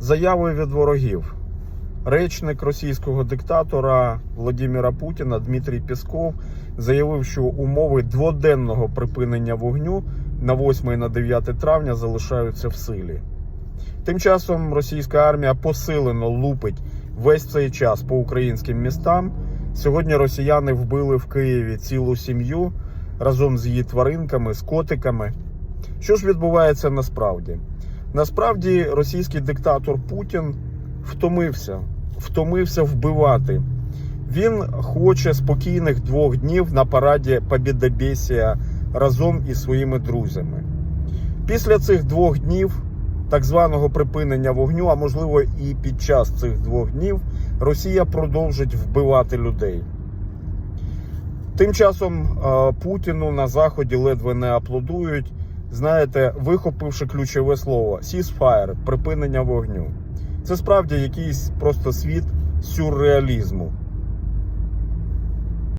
Заяви від ворогів. Речник російського диктатора Владимира Путіна Дмитрій Пісков заявив, що умови дводенного припинення вогню на 8 і на 9 травня залишаються в силі. Тим часом російська армія посилено лупить весь цей час по українським містам. Сьогодні росіяни вбили в Києві цілу сім'ю разом з її тваринками, з котиками. Що ж відбувається насправді? Насправді російський диктатор Путін втомився, втомився вбивати. Він хоче спокійних двох днів на параді Побєдобєсія разом із своїми друзями. Після цих двох днів, так званого припинення вогню, а можливо і під час цих двох днів, Росія продовжить вбивати людей. Тим часом е, Путіну на Заході ледве не аплодують, знаєте, вихопивши ключове слово ceasefire, припинення вогню. Це справді якийсь просто світ сюрреалізму.